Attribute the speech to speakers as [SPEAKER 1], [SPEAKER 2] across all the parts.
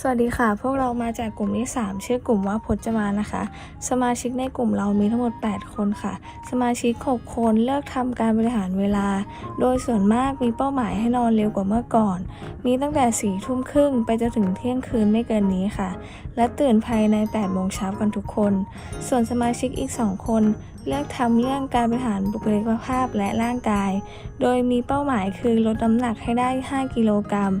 [SPEAKER 1] สวัสดีค่ะ พวกเรามาจากกลุ่มที่ 3 ชื่อกลุ่มว่าพจมานะคะ สมาชิกในกลุ่มเรามีทั้งหมด 8 คนค่ะ สมาชิก 6 คนเลือกทำการบริหารเวลา โดยส่วนมากมีเป้าหมายให้นอนเร็วกว่าเมื่อก่อน มีตั้งแต่4ี่ทุ่มครึ่งไปจนถึงเที่ยงคืนไม่เกินนี้ค่ะ และตื่นภายใน8โมงเช้ากันทุกคน ส่วนสมาชิกอีก 2 คน เลือกทำเรื่องการบริหารบุคลิกภาพและร่างกาย โดยมีเป้าหมายคือลดน้ำหนักให้ได้ 5 กิโลกรัม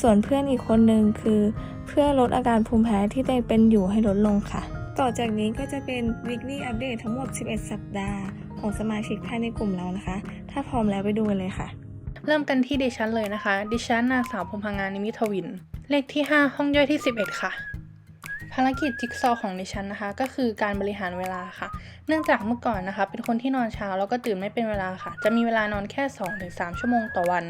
[SPEAKER 1] ส่วนเพื่อนอีกคนหนึ่งคือ เพื่อลดอาการภูมิแพ้ที่ตัวเองเป็นอยู่ให้ลดลงค่ะ ต่อจากนี้ก็จะเป็น weekly update ทั้งหมด 11 สัปดาห์ ของสมาชิกภายในกลุ่มเรานะคะ ถ้าพร้อมแล้วไปดูกันเลยค่ะ
[SPEAKER 2] เริ่มกันที่ดิฉันเลยนะคะ ดิฉันนางสาวพมพงงานนิมิทวิน เลขที่ 5 ห้องย่อยที่ 11 ค่ะภารกิจจิ๊กซอว์ของดิฉันนะคะ ก็คือการบริหารเวลาค่ะ เนื่องจากเมื่อก่อนนะคะ เป็นคนที่นอนเช้าแล้วก็ตื่นไม่เป็นเวลาค่ะ จะมีเวลานอนแค่ 2-3 ชั่วโมงต่อวัน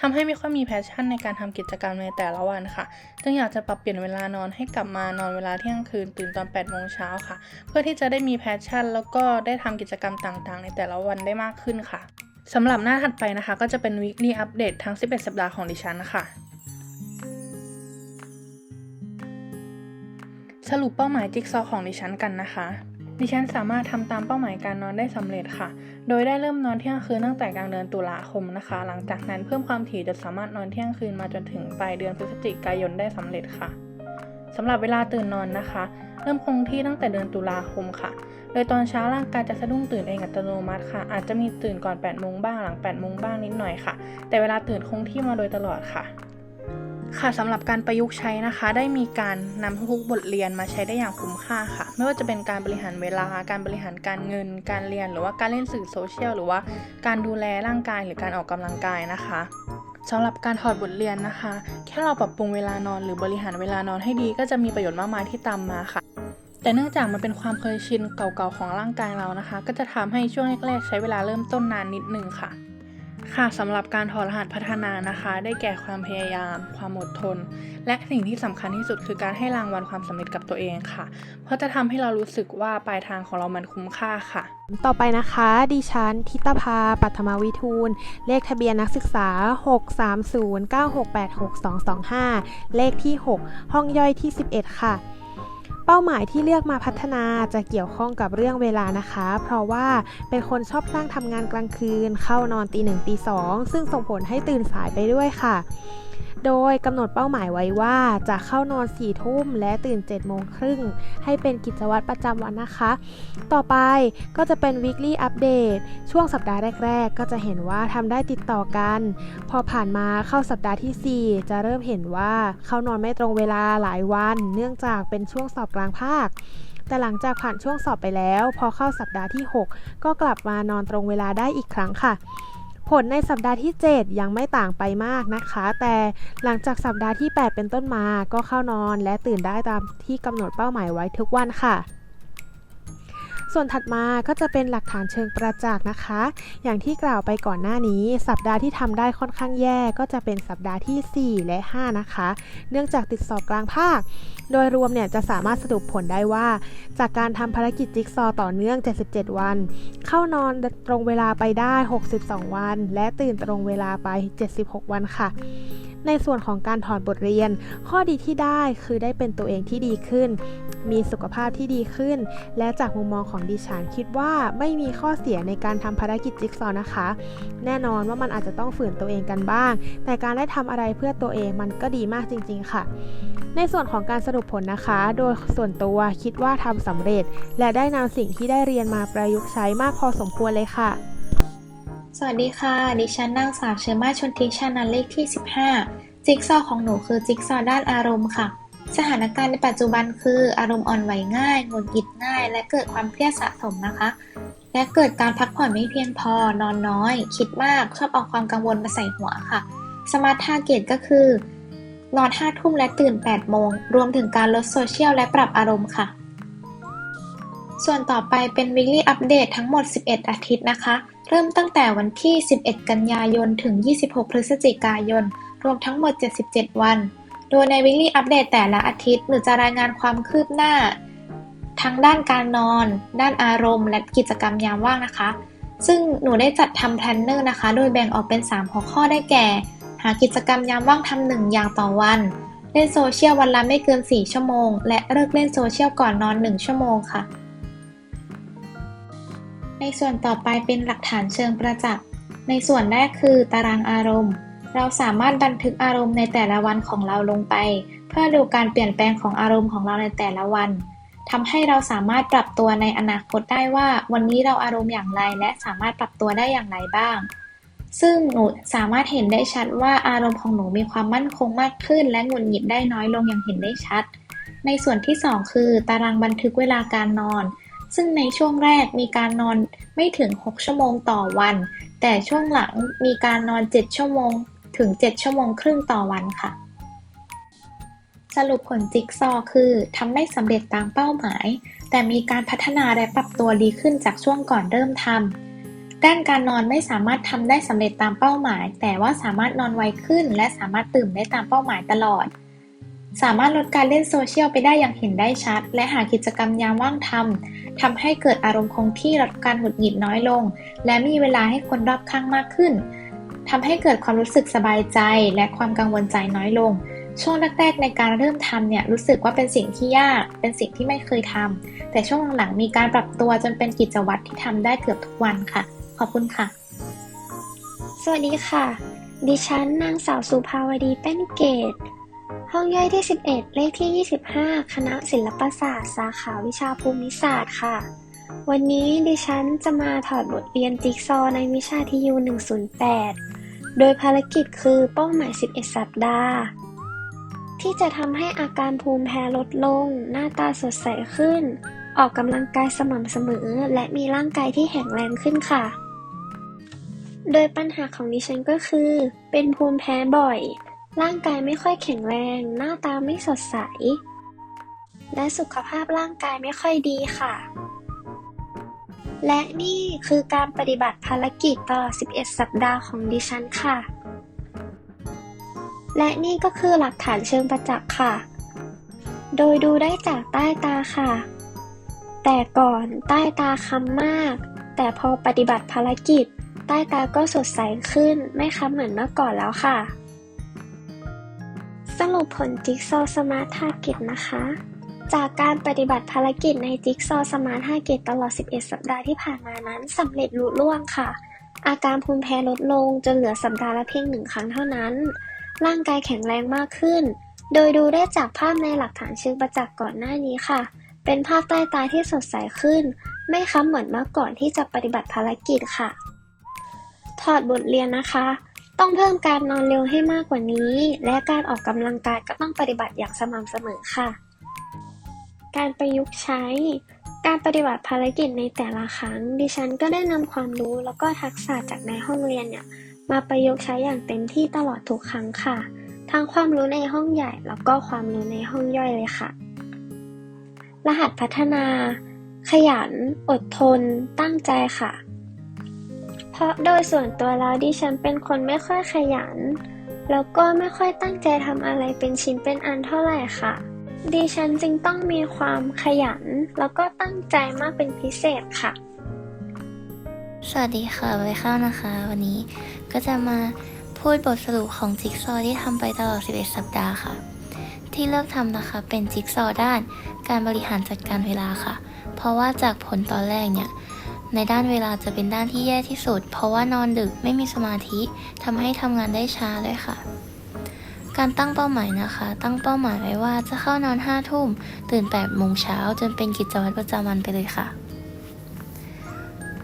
[SPEAKER 2] ทำให้ไม่ค่อยมีแพชชั่นในการทำกิจกรรมในแต่ละวันค่ะ จึงอยากจะปรับเปลี่ยนเวลานอนให้กลับมานอนเวลาเที่ยงคืนตื่นตอน8โมงเช้าค่ะ เพื่อที่จะได้มีแพชชั่น แล้วก็ได้ทำกิจกรรมต่างๆ ในแต่ละวันได้มากขึ้นค่ะสำหรับหน้าถัดไปนะคะ ก็จะเป็น weekly update ทั้ง 11 สัปดาห์ของดิฉันค่ะสรุปเป้าหมายจิ๊กซอของดิฉันกันนะคะ ดิฉันสามารถทำตามเป้าหมายการนอนได้สำเร็จค่ะ โดยได้เริ่มนอนเที่ยงคืนตั้งแต่กลางเดือนตุลาคมนะคะ หลังจากนั้นเพิ่มความถี่จนสามารถนอนเที่ยงคืนมาจนถึงปลายเดือนพฤศจิกายนได้สำเร็จค่ะสำหรับเวลาตื่นนอนนะคะ เริ่มคงที่ตั้งแต่เดือนตุลาคมค่ะ โดยตอนเช้าร่างกายจะสะดุ้งตื่นเองอัตโนมัติค่ะ อาจจะมีตื่นก่อน8โมงบ้างหลัง8โมงบ้างนิดหน่อยค่ะ แต่เวลาตื่นคงที่มาโดยตลอดค่ะ ค่ะสำหรับการประยุกต์ใช้นะคะ ได้มีการนำทุกบทเรียนมาใช้ได้อย่างคุ้มค่าค่ะ ไม่ว่าจะเป็นการบริหารเวลา การบริหารการเงิน การเรียน หรือว่าการเล่นสื่อโซเชียลหรือว่าการดูแลร่างกายหรือการออกกำลังกายนะคะสำหรับการถอดบทเรียนนะคะ แค่เราปรับปรุงเวลานอน หรือบริหารเวลานอนให้ดี ก็จะมีประโยชน์มากมายที่ตามมาค่ะ แต่เนื่องจากมันเป็นความเคยชินเก่าๆของร่างกายเรานะคะ ก็จะทำให้ช่วงแรกๆ ใช้เวลาเริ่มต้นนานนิดนึงค่ะ ค่ะสำหรับการถอดรหัสพัฒนานะคะ ได้แก่ความพยายาม ความอดทน และสิ่งที่สำคัญที่สุดคือการให้รางวัลความสำเร็จกับตัวเองค่ะ เพราะจะทำให้เรารู้สึกว่าปลายทางของเรามันคุ้มค่าค่ะ
[SPEAKER 3] ต่อไปนะคะ ดิฉันทิตภาปัทมาวิทูล เลขทะเบียนนักศึกษา 63096862225 เลขที่ 6 ห้องย่อยที่ 11 ค่ะ เป้าหมายที่เลือกมาพัฒนาจะเกี่ยวข้องกับเรื่องเวลานะคะ เพราะว่าเป็นคนชอบร่างทำงานกลางคืน เข้านอนตีหนึ่งตีสองซึ่งส่งผลให้ตื่นสายไปด้วยค่ะ โดยกำหนดเป้าหมายไว้ว่าจะเข้านอน4ี่ทุ่มและตื่น7จ็ดโมงครึ่งให้เป็นกิจวัตรประจำวันนะคะ ต่อไปก็จะเป็น weekly update ช่วงสัปดาห์แรก ๆ ก็จะเห็นว่าทำได้ติดต่อกัน พอผ่านมาเข้าสัปดาห์ทีสี่4 จะเริ่มเห็นว่าเข้านอนไม่ตรงเวลาหลายวัน เนื่องจากเป็นช่วงสอบกลางภาคแต่หลังจากผ่านช่วงสอบไปแล้ว พอเข้าสัปดาห์ที่ 6 ก็กลับมานอนตรงเวลาได้อีกครั้งค่ะ ผลในสัปดาห์ที่ 7 ยังไม่ต่างไปมากนะคะ แต่หลังจากสัปดาห์ที่ 8 เป็นต้นมาก็เข้านอน และตื่นได้ตามที่กำหนดเป้าหมายไว้ทุกวันค่ะ ส่วนถัดมาก็จะเป็นหลักฐานเชิงประจักษ์นะคะ อย่างที่กล่าวไปก่อนหน้านี้ สัปดาห์ที่ทำได้ค่อนข้างแย่ก็จะเป็นสัปดาห์ที่ 4 และ 5 นะคะ เนื่องจากติดสอบกลางภาค โดยรวมเนี่ยจะสามารถสรุปผลได้ว่า จากการทำภารกิจจิ๊กซอว์ต่อเนื่อง 77 วัน เข้านอนตรงเวลาไปได้ 62 วัน และตื่นตรงเวลาไป 76 วันค่ะ ในส่วนของการถอดบทเรียน ข้อดีที่ได้คือได้เป็นตัวเองที่ดีขึ้น มีสุขภาพที่ดีขึ้น และจากมุมมองของดิฉันคิดว่าไม่มีข้อเสียในการทำภารกิจจิ๊กซอว์นะคะ แน่นอนว่ามันอาจจะต้องฝืนตัวเองกันบ้าง แต่การได้ทำอะไรเพื่อตัวเองมันก็ดีมากจริง ๆ ค่ะ ในส่วนของการสรุปผลนะคะ โดยส่วนตัวคิดว่าทำสำเร็จ และได้นำสิ่งที่ได้เรียนมาประยุกต์ใช้มากพอสมควรเลยค่ะ
[SPEAKER 4] สวัสดีค่ะ ดิฉันนางสาวเชอร์มาชนทิชานันเลขที่ 15 จิ๊กซอของหนูคือจิ๊กซอด้านอารมณ์ค่ะ สถานการณ์ในปัจจุบันคืออารมณ์อ่อนไหวง่ายหงุดหงิดง่าย และเกิดความเครียดสะสมนะคะ และเกิดการพักผ่อนไม่เพียงพอ นอนน้อย คิดมาก ชอบเอาความกังวลมาใส่หัวค่ะ สมาร์ททาร์เก็ตก็คือนอน5ทุ่มและตื่น8โมง รวมถึงการลดโซเชียลและปรับอารมณ์ค่ะ ส่วนต่อไปเป็น weekly update ทั้งหมด 11 อาทิตย์นะคะ เริ่มตั้งแต่วันที่ 11 กันยายน ถึง 26 พฤศจิกายน รวมทั้งหมด 77 วัน โดยใน weekly update แต่ละอาทิตย์หนูจะรายงานความคืบหน้า ทั้งด้านการนอน ด้านอารมณ์ และกิจกรรมยามว่างนะคะ ซึ่งหนูได้จัดทำ planner นะคะ โดยแบ่งออกเป็น 3 หัวข้อได้แก่ หากิจกรรมยามว่างทำหนึ่งอย่างต่อวัน เล่นโซเชียลวันละไม่เกิน 4 ชั่วโมง และเลิกเล่นโซเชียลก่อนนอน 1 ชั่วโมงค่ะ ในส่วนต่อไปเป็นหลักฐานเชิงประจักษ์ ในส่วนแรกคือตารางอารมณ์ เราสามารถบันทึกอารมณ์ในแต่ละวันของเราลงไป เพื่อดูการเปลี่ยนแปลงของอารมณ์ของเราในแต่ละวันทำให้เราสามารถปรับตัวในอนาคตได้ว่า วันนี้เราอารมณ์อย่างไรและสามารถปรับตัวได้อย่างไรบ้าง ซึ่งหนูสามารถเห็นได้ชัดว่าอารมณ์ของหนูมีความมั่นคงมากขึ้น และหงุดหงิดได้น้อยลงอย่างเห็นได้ชัด ในส่วนที่ 2 คือ ตารางบันทึกเวลาการนอน ซึ่งในช่วงแรกมีการนอนไม่ถึง 6 ชั่วโมงต่อวัน แต่ช่วงหลังมีการนอน 7 ชั่วโมง ถึง 7 ชั่วโมงครึ่งต่อวันค่ะ สรุปผลจิ๊กซอคือทำไม่สำเร็จตามเป้าหมาย แต่มีการพัฒนาและปรับตัวดีขึ้นจากช่วงก่อนเริ่มทำด้านการนอนไม่สามารถทำได้สำเร็จตามเป้าหมาย แต่ว่าสามารถนอนไวขึ้น และสามารถตื่นได้ตามเป้าหมายตลอด สามารถลดการเล่นโซเชียลไปได้อย่างเห็นได้ชัด และหากิจกรรมยามว่างทำทำให้เกิดอารมณ์คงที่ลดการหงุดหงิดน้อยลง และมีเวลาให้คนรอบข้างมากขึ้นทำให้เกิดความรู้สึกสบายใจ และความกังวลใจน้อยลง ช่วงแรกๆในการเริ่มทำเนี่ยรู้สึกว่าเป็นสิ่งที่ยาก เป็นสิ่งที่ไม่เคยทำแต่ช่วงหลังๆมีการปรับตัวจนเป็นกิจวัตรที่ทำได้เกือบทุกวันค่ะ ขอบคุณค่ะ
[SPEAKER 5] สวัสดีค่ะ ดิฉันนางสาวสุภาวดีแป้นเกต ห้องย่อยที่ 11 เลขที่ 25 คณะศิลปศาสตร์ สาขาวิชาภูมิศาสตร์ค่ะ วันนี้ดิฉันจะมาถอดบทเรียนจิ๊กซอว์ในวิชาทียู108 โดยภารกิจคือเป้าหมาย 11 สัปดาห์ ที่จะทำให้อาการภูมิแพ้ลดลง หน้าตาสดใสขึ้น ออกกำลังกายสม่ำเสมอ และมีร่างกายที่แข็งแรงขึ้นค่ะ โดยปัญหาของดิฉันก็คือ เป็นภูมิแพ้บ่อย ร่างกายไม่ค่อยแข็งแรง หน้าตาไม่สดใส และสุขภาพร่างกายไม่ค่อยดีค่ะ และนี่คือการปฏิบัติภารกิจตลอด 11 สัปดาห์ของดิฉันค่ะ และนี่ก็คือหลักฐานเชิงประจักษ์ค่ะ โดยดูได้จากใต้ตาค่ะ แต่ก่อนใต้ตาค้ำมาก แต่พอปฏิบัติภารกิจ ใต้ตาก็สดใสขึ้น ไม่ค้ำเหมือนเมื่อก่อนแล้วค่ะ สรุปผลจิ๊กซอสมาร์ททาร์เก็ตนะคะ จากการปฏิบัติภารกิจในจิ๊กซอสมาร์ททาร์เก็ตตลอด 11 สัปดาห์ที่ผ่านมานั้นสำเร็จลุล่วงค่ะ อาการภูมิแพ้ลดลงจนเหลือสัปดาห์ละเพียงหนึ่งครั้งเท่านั้น ร่างกายแข็งแรงมากขึ้น โดยดูได้จากภาพในหลักฐานเชิงประจักษ์ก่อนหน้านี้ค่ะ เป็นภาพใต้ตาที่สดใสขึ้น ไม่ค้ำเหมือนเมื่อก่อนที่จะปฏิบัติภารกิจค่ะ ถอดบทเรียนนะคะ ต้องเพิ่มการนอนเร็วให้มากกว่านี้ และการออกกำลังกายก็ต้องปฏิบัติอย่างสม่ำเสมอค่ะ การประยุกต์ใช้ การปฏิบัติภารกิจในแต่ละครั้ง ดิฉันก็ได้นำความรู้แล้วก็ทักษะจากในห้องเรียนเนี่ยมาประยุกต์ใช้อย่างเต็มที่ตลอดทุกครั้งค่ะ ทั้งความรู้ในห้องใหญ่แล้วก็ความรู้ในห้องย่อยเลยค่ะ รหัสพัฒนา ขยัน อดทน ตั้งใจค่ะ เพราะโดยส่วนตัวแล้วดิฉันเป็นคนไม่ค่อยขยัน แล้วก็ไม่ค่อยตั้งใจทำอะไรเป็นชิ้นเป็นอันเท่าไหร่ค่ะ ดิฉันจึงต้องมีความขยัน แล้วก็ตั้งใจมากเป็นพิเศษค่ะ
[SPEAKER 6] สวัสดีค่ะใบข้าวนะคะ วันนี้ก็จะมาพูดบทสรุปของจิ๊กซอว์ที่ทำไปตลอด 11 สัปดาห์ค่ะ ที่เลือกทำนะคะเป็นจิ๊กซอว์ด้านการบริหารจัดการเวลาค่ะ เพราะว่าจากผลตอนแรกเนี่ย ในด้านเวลาจะเป็นด้านที่แย่ที่สุด เพราะว่านอนดึกไม่มีสมาธิทำให้ทำงานได้ช้าเลยค่ะ การตั้งเป้าหมายนะคะ ตั้งเป้าหมายไว้ว่าจะเข้านอน5ทุ่ม ตื่น8โมงเช้าจนเป็นกิจวัตรประจำวันไปเลยค่ะ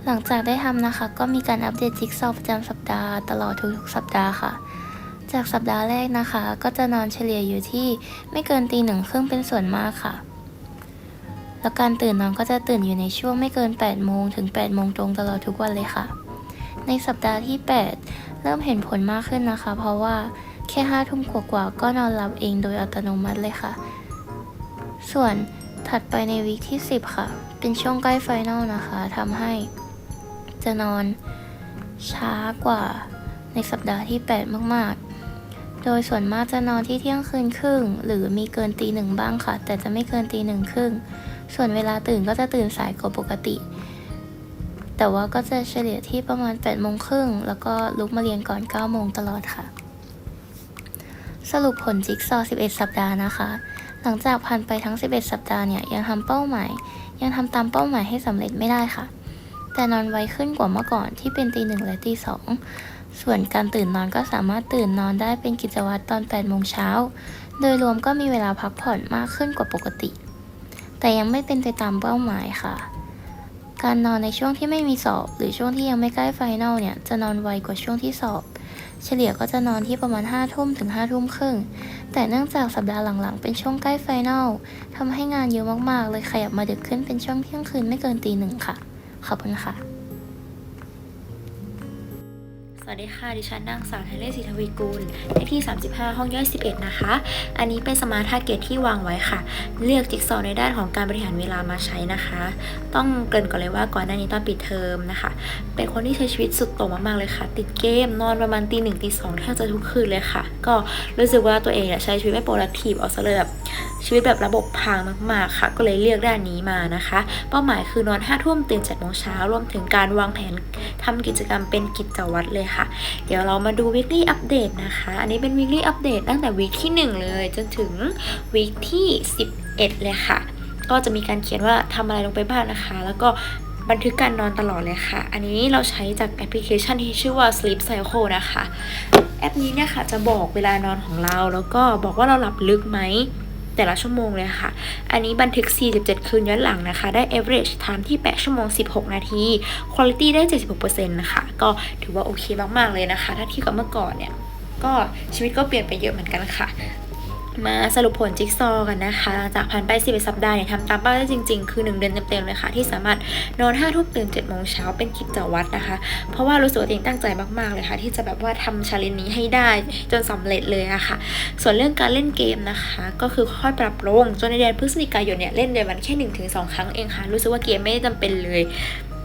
[SPEAKER 6] หลังจากได้ทำนะคะ ก็มีการอัปเดตจิ๊กซอว์ประจำสัปดาห์ตลอดทุกๆสัปดาห์ค่ะจากสัปดาห์แรกนะคะ ก็จะนอนเฉลี่ยอยู่ที่ไม่เกินตีหนึ่งครึ่งเป็นส่วนมากค่ะ แล้วการตื่นนอนก็จะตื่นอยู่ในช่วงไม่เกิน 8 โมงถึง 8 โมงตรงตลอดทุกวันเลยค่ะ ในสัปดาห์ที่ 8 เริ่มเห็นผลมากขึ้นนะคะ เพราะว่าแค่5ทุ่มกว่าๆก็นอนหลับเองโดยอัตโนมัติเลยค่ะ ส่วนถัดไปในวีคที่ 10 ค่ะ เป็นช่วงใกล้ไฟนอลนะคะทำให้จะนอนช้ากว่าในสัปดาห์ที่ 8 มากๆ โดยส่วนมากจะนอนที่เที่ยงคืนครึ่ง หรือมีเกินตีหนึ่งบ้างค่ะ แต่จะไม่เกินตีหนึ่งครึ่ง ส่วนเวลาตื่นก็จะตื่นสายกว่าปกติ แต่ว่าก็จะเฉลี่ยที่ประมาณ8โมงครึ่งแล้วก็ลุกมาเรียนก่อน9โมงตลอดค่ะ สรุปผลจิ๊กซอว์11 สัปดาห์นะคะ หลังจากผ่านไปทั้ง 11 สัปดาห์เนี่ยยังทำเป้าหมาย ยังทำตามเป้าหมายให้สำเร็จไม่ได้ค่ะ แต่นอนไวขึ้นกว่าเมื่อก่อนที่เป็นตีหนึ่งและตีสองส่วนการตื่นนอนก็สามารถตื่นนอนได้เป็นกิจวัตรตอน8โมงเช้า โดยรวมก็มีเวลาพักผ่อนมากขึ้นกว่าปกติ แต่ยังไม่เป็นไปตามเป้าหมายค่ะ การนอนในช่วงที่ไม่มีสอบ หรือช่วงที่ยังไม่ใกล้ไฟแนลเนี่ยจะนอนไวกว่าช่วงที่สอบ เฉลี่ยก็จะนอนที่ประมาณ5ทุ่มถึง5ทุ่มครึ่ง แต่เนื่องจากสัปดาห์หลังๆ เป็นช่วงใกล้ไฟแนลทำให้งานเยอะมากๆ เลยขยับมาดึกขึ้นเป็นช่วงเที่ยงคืนไม่เกินตีหนึ่งค่ะ ขอบคุณค่ะ
[SPEAKER 7] วัสดีค่ะ ดิฉันนางสาวไทเลศรีทวีกูลเลขที่ 35 ห้องย่อย 11 นะคะ อันนี้เป็นสมาร์ททาร์เก็ตที่วางไว้ค่ะ เลือกจิ๊กซอว์ในด้านของการบริหารเวลามาใช้นะคะ ต้องเกริ่นก่อนเลยว่าก่อนหน้านี้ตอนปิดเทอมนะคะ เป็นคนที่ใช้ชีวิตสุดโต่งมากๆเลยค่ะ ติดเกมนอนประมาณตีหนึ่งตีสองแทบจะทุกคืนเลยค่ะ ก็รู้สึกว่าตัวเองอะใช้ชีวิตไม่โปรดักทีฟเอาซะเลยแบบชีวิตแบบระบบพังมากๆค่ะ ก็เลยเลือกด้านนี้มานะคะ เป้าหมายคือนอน5ทุ่มตื่น7โมงเช้ารวมถึงการวางแผนทำกิจกรรมเป็นกิจวัตรเลยค่ะเดี๋ยวเรามาดู weekly update นะคะ อันนี้เป็น weekly update ตั้งแต่ week ที่ 1 เลย จนถึง week ที่ 11 เลยค่ะ ก็จะมีการเขียนว่าทำอะไรลงไปบ้างนะคะ แล้วก็บันทึกการนอนตลอดเลยค่ะ อันนี้เราใช้จากแอปพลิเคชันที่ชื่อว่า Sleep Cycle นะคะ แอปนี้เนี่ยค่ะจะบอกเวลานอนของเรา แล้วก็บอกว่าเราหลับลึกไหม แต่ละชั่วโมงเลยค่ะ อันนี้บันทึก 47 คืนย้อนหลังนะคะ ได้ average time ที่ 8 ชั่วโมง 16 นาที quality ได้ 76%นะคะก็ถือว่าโอเคมาก ๆ เลยนะคะ ถ้าเทียบกับเมื่อก่อนเนี่ย ก็ชีวิตก็เปลี่ยนไปเยอะเหมือนกันค่ะ มาสรุปผลจิ๊กซอว์กันนะคะหลังจากผ่านไป11สัปดาห์เนี่ยทำตามเป้าได้จริง ๆ คือ 1 เดือนเต็มๆเลยค่ะ ที่สามารถนอน5ทุ่มตื่น7โมงเช้าเป็นกิจวัตรนะคะ เพราะว่ารู้สึกว่าตัวเองตั้งใจมากๆเลยค่ะ ที่จะแบบว่าทำชาเลนจ์นี้ให้ได้จนสำเร็จเลยอะค่ะ ส่วนเรื่องการเล่นเกมนะคะ ก็คือค่อยปรับลงจนในเดือนพฤศจิกายนเนี่ยเล่นเดือนวันแค่1-2ถึงครั้งเองค่ะ รู้สึกว่าเกมไม่ได้จำเป็นเลย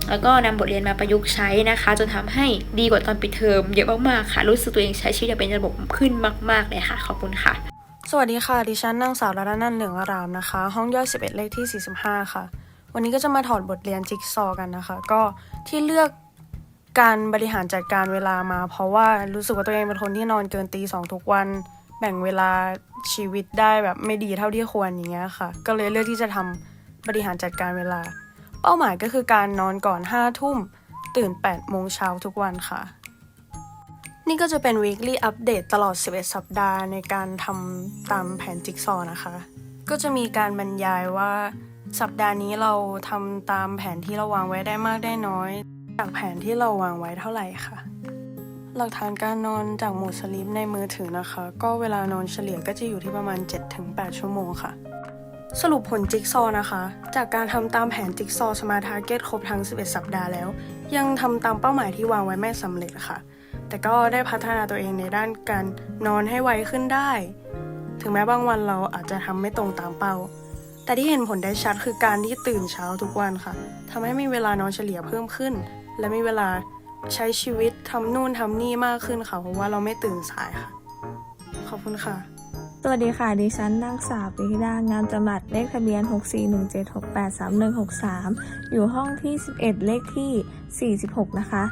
[SPEAKER 7] แล้วก็นำบทเรียนมาประยุกต์ใช้นะคะ จนทำให้ดีกว่าตอนปิดเทอมเยอะมากๆค่ะ รู้สึกตัวเองใช้ชีวิตอย่างเป็นระบบขึ้นมาก ๆ เลยค่ะ ขอบคุณค่ะ
[SPEAKER 8] สวัสดีค่ะ ดิฉันนางสาวรัตนันเหลืองอารามนะคะ ห้องย่อย 11 เลขที่ 45 ค่ะ วันนี้ก็จะมาถอดบทเรียนจิ๊กซอว์กันนะคะ ก็ที่เลือกการบริหารจัดการเวลามา เพราะว่ารู้สึกว่าตัวเองเป็นคนที่นอนเกินตีสองทุกวัน แบ่งเวลาชีวิตได้แบบไม่ดีเท่าที่ควรอย่างเงี้ยค่ะ ก็เลยเลือกที่จะทำบริหารจัดการเวลา เป้าหมายก็คือการนอนก่อน5ทุ่มตื่น8โมงเช้าทุกวันค่ะ นี่ก็จะเป็น weekly update ตลอด 11 สัปดาห์ในการทำตามแผนจิ๊กซอนะคะ ก็จะมีการบรรยายว่าสัปดาห์นี้เราทำตามแผนที่เราวางไว้ได้มากได้น้อย จากแผนที่เราวางไว้เท่าไหร่ค่ะ หลักฐานการนอนจากหมดสลิปในมือถือนะคะ ก็เวลานอนเฉลี่ยก็จะอยู่ที่ประมาณ 7-8 ชั่วโมงค่ะ สรุปผลจิ๊กซอนะคะ จากการทำตามแผนจิ๊กซอสมาร์ทาร์เก็ตครบทั้ง 11 สัปดาห์แล้ว ยังทำตามเป้าหมายที่วางไว้ไม่สำเร็จค่ะ แต่ก็ได้พัฒนาตัวเองในด้านการนอนให้ไวขึ้นได้ ถึงแม้บางวันเราอาจจะทำไม่ตรงตามเป้า แต่ที่เห็นผลได้ชัดคือการที่ตื่นเช้าทุกวันค่ะทำให้มีเวลานอนเฉลี่ยเพิ่มขึ้น และมีเวลาใช้ชีวิตทำนู่นทำนี่มากขึ้นค่ะ เพราะว่าเราไม่ตื่นสายค่ะ ขอบคุณค่ะ
[SPEAKER 1] สวัสดีค่ะ ดิฉันนางสาวปิธิดางามจำรัดเลขทะเบียน 64176831163 อยู่ห้องที่ 11 เลขที่ 46 นะคะ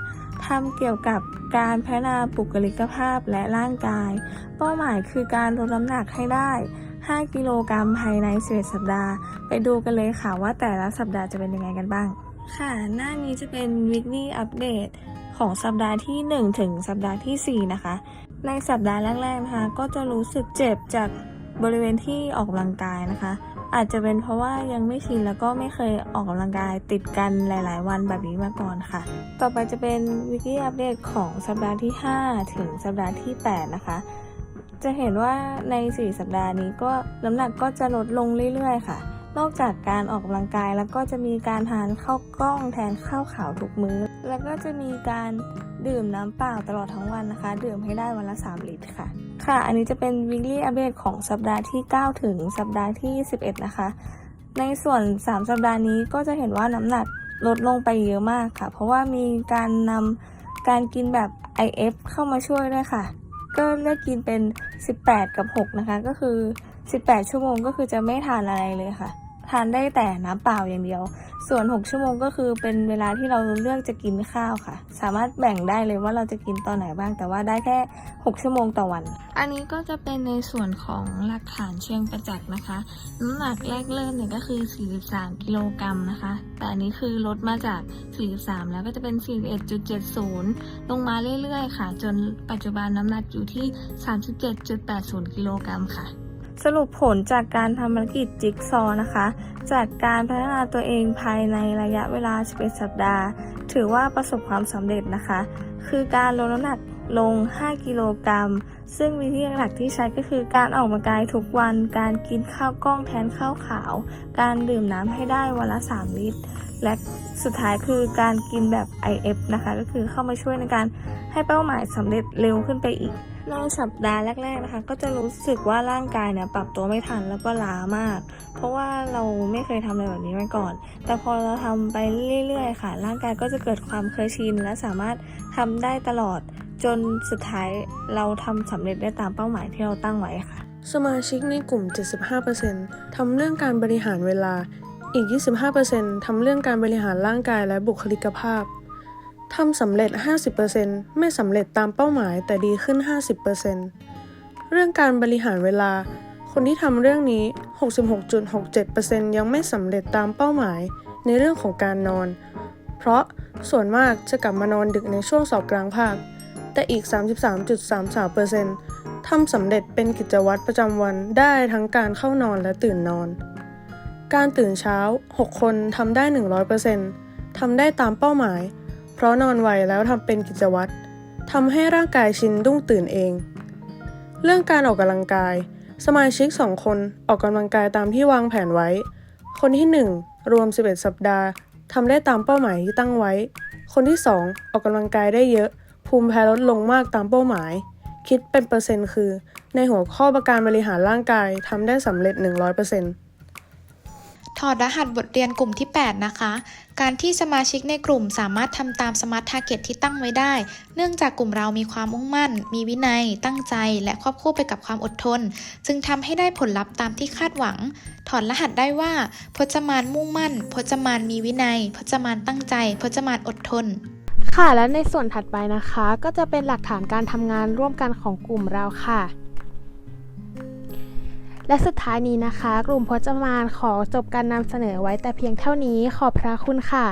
[SPEAKER 1] ทำเกี่ยวกับการพัฒนาบุคลิกภาพและร่างกาย เป้าหมายคือการลดน้ำหนักให้ได้ 5 กิโลกรัมภายใน11สัปดาห์ ไปดูกันเลยค่ะว่าแต่ละสัปดาห์จะเป็นยังไงกันบ้าง ค่ะ หน้านี้จะเป็น weekly update ของสัปดาห์ที่ 1 ถึงสัปดาห์ทีสี่4 นะคะ ในสัปดาห์แรกๆนะคะก็จะรู้สึกเจ็บจากบริเวณที่ออกกำลังกายนะคะ อาจจะเป็นเพราะว่ายังไม่ชินแล้วก็ไม่เคยออกกำลังกายติดกันหลาย ๆ วันแบบนี้มาก่อนค่ะ ต่อไปจะเป็นวิก l ีอัปเดตของสัปดาห์ที่ 5 ถึงสัปดาห์ที่ 8 นะคะ จะเห็นว่าใน 4 สัปดาห์นี้ก็น้ำหนักก็จะลดลงเรื่อย ๆ ค่ะ นอกจากการออกกำลังกายแล้วก็จะมีการทานข้าวกล้องแทนข้าวขาวทุกมื้อ แล้วก็จะมีการดื่มน้ำเปล่าตลอดทั้งวันนะคะ ดื่มให้ได้วันละ 3 ลิตรค่ะ ค่ะ อันนี้จะเป็น weekly update ของสัปดาห์ที่ 9 ถึงสัปดาห์ที่ 11 นะคะ ในส่วน 3 สัปดาห์นี้ก็จะเห็นว่าน้ำหนักลดลงไปเยอะมากค่ะ เพราะว่ามีการนำการกินแบบ IF เข้ามาช่วยด้วยค่ะ ก็เลือกกินเป็น 18 กับ 6 นะคะ ก็คือ 18 ชั่วโมงก็คือจะไม่ทานอะไรเลยค่ะ ทานได้แต่น้ำเปล่าอย่างเดียว ส่วน 6 ชั่วโมงก็คือเป็นเวลาที่เราเลือกจะกินข้าวค่ะ สามารถแบ่งได้เลยว่าเราจะกินตอนไหนบ้าง แต่ว่าได้แค่ 6 ชั่วโมงต่อวัน อันนี้ก็จะเป็นในส่วนของหลักฐานเชิงประจักษ์นะคะน้ำหนักแรกเริ่มเนี่ยก็คือ 43 กิโลกรัมนะคะ แต่อันนี้คือลดมาจาก 43 แล้วก็จะเป็น 41.70 ลงมาเรื่อยๆ ค่ะ จนปัจจุบันน้ำหนักอยู่ที่ 37.80 กิโลกรัมค่ะ สรุปผลจากการทำภารกิจจิ๊กซอว์นะคะ จากการพัฒนาตัวเองภายในระยะเวลา 11 สัปดาห์ ถือว่าประสบความสำเร็จนะคะ คือการลดน้ำหนักลง 5 กิโลกรัม ซึ่งวิธีหลักที่ใช้ก็คือการออกกำลังกายทุกวัน การกินข้าวกล้องแทนข้าวขาว การดื่มน้ำให้ได้วันละ 3 ลิตร และสุดท้ายคือการกินแบบ IF นะคะ ก็คือเข้ามาช่วยในการให้เป้าหมายสำเร็จเร็วขึ้นไปอีก ในสัปดาห์แรก ๆนะคะ ก็จะรู้สึกว่าร่างกายเนี่ยปรับตัวไม่ทันแล้วก็ล้ามาก เพราะว่าเราไม่เคยทำอะไรแบบนี้มาก่อน แต่พอเราทำไปเรื่อยๆค่ะ ร่างกายก็จะเกิดความเคยชิน และสามารถทำได้ตลอด จนสุดท้ายเราทำสำเร็จได้ตามเป้าหมายที่เราตั้งไว้ค่ะ
[SPEAKER 8] สมาชิกในกลุ่ม 75%ทำเรื่องการบริหารเวลา อีก 25%ทำเรื่องการบริหารร่างกายและบุคลิกภาพ ทำสำเร็จ 50%ไม่สำเร็จตามเป้าหมายแต่ดีขึ้น 50%เรื่องการบริหารเวลา คนที่ทำเรื่องนี้ 66.67%ยังไม่สำเร็จตามเป้าหมายในเรื่องของการนอน เพราะส่วนมากจะกลับมานอนดึกในช่วงสอบกลางภาค แต่อีก 33.33%ทำสำเร็จเป็นกิจวัตรประจำวันได้ทั้งการเข้านอนและตื่นนอน การตื่นเช้า 6 คนทำได้ 100%ทำได้ตามเป้าหมาย เพราะนอนไวแล้วทำเป็นกิจวัตรทำให้ร่างกายชินดุ้งตื่นเอง เรื่องการออกกำลังกาย สมาชิก2คนออกกำลังกายตามที่วางแผนไว้ คนที่ 1 รวม 11 สัปดาห์ทำได้ตามเป้าหมายที่ตั้งไว้ คนที่ 2 ออกกำลังกายได้เยอะ ภูมิแพ้ลดลงมากตามเป้าหมาย คิดเป็นเปอร์เซ็นต์คือ ในหัวข้อประการบริหารร่างกายทำได้สำเร็จ 100%
[SPEAKER 4] ถอดรหัสบทเรียนกลุ่มที่ 8 นะคะ การที่สมาชิกในกลุ่มสามารถทำตามสมาร์ททาร์เก็ตที่ตั้งไว้ได้ เนื่องจากกลุ่มเรามีความมุ่งมั่น มีวินัย ตั้งใจ และควบคู่ไปกับความอดทน จึงทำให้ได้ผลลัพธ์ตามที่คาดหวัง ถอดรหัสได้ว่า พจมานมุ่งมั่น พจมานมีวินัย พจมานตั้งใจ พจมานอดทน
[SPEAKER 3] ค่ะและในส่วนถัดไปนะคะ ก็จะเป็นหลักฐานการทำงานร่วมกันของกลุ่มเราค่ะ และสุดท้ายนี้นะคะ กลุ่มพจมานขอจบการนำเสนอไว้แต่เพียงเท่านี้ขอบพระคุณค่ะ